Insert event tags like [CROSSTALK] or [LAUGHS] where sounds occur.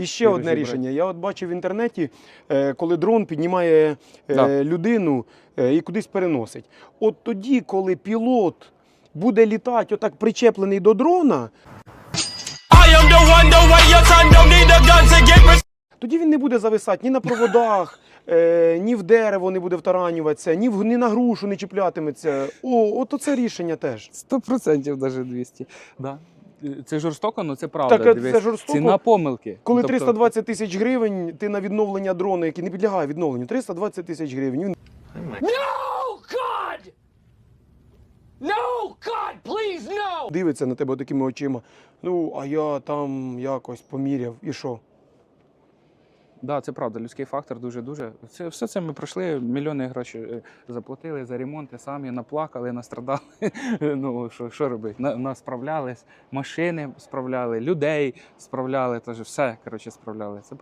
І ще Віриш, одне Ібрай. рішення. Я от бачив в інтернеті, е, коли дрон піднімає е, Да. людину е, і кудись переносить. От тоді, коли пілот буде літати, отак причеплений до дрона, тоді він не буде зависати ні на проводах, е, ні в дерево не буде втаранюватися, ні, в, ні на грушу не чіплятиметься. О, от оце рішення теж. Сто процентів навіть 200. Да. Це жорстоко, але це правда. Так, е, Дивись, це жорстоко. Ціна помилки. Коли Тобто, 320 тисяч гривень, ти на відновлення дрона, який не підлягає відновленню, 320 тисяч гривень. Він No, God! No, God, please, no! дивиться на тебе такими очима. Ну, а я там якось поміряв. І що? Да, це правда. Людський фактор дуже-дуже. Це все це ми пройшли. Мільйони грошей е, заплатили за ремонти, самі наплакали, настрадали. [LAUGHS] ну що, що робити? На, нас справлялись, машини справляли, людей справляли. Тож все коротше справляли. Це правда.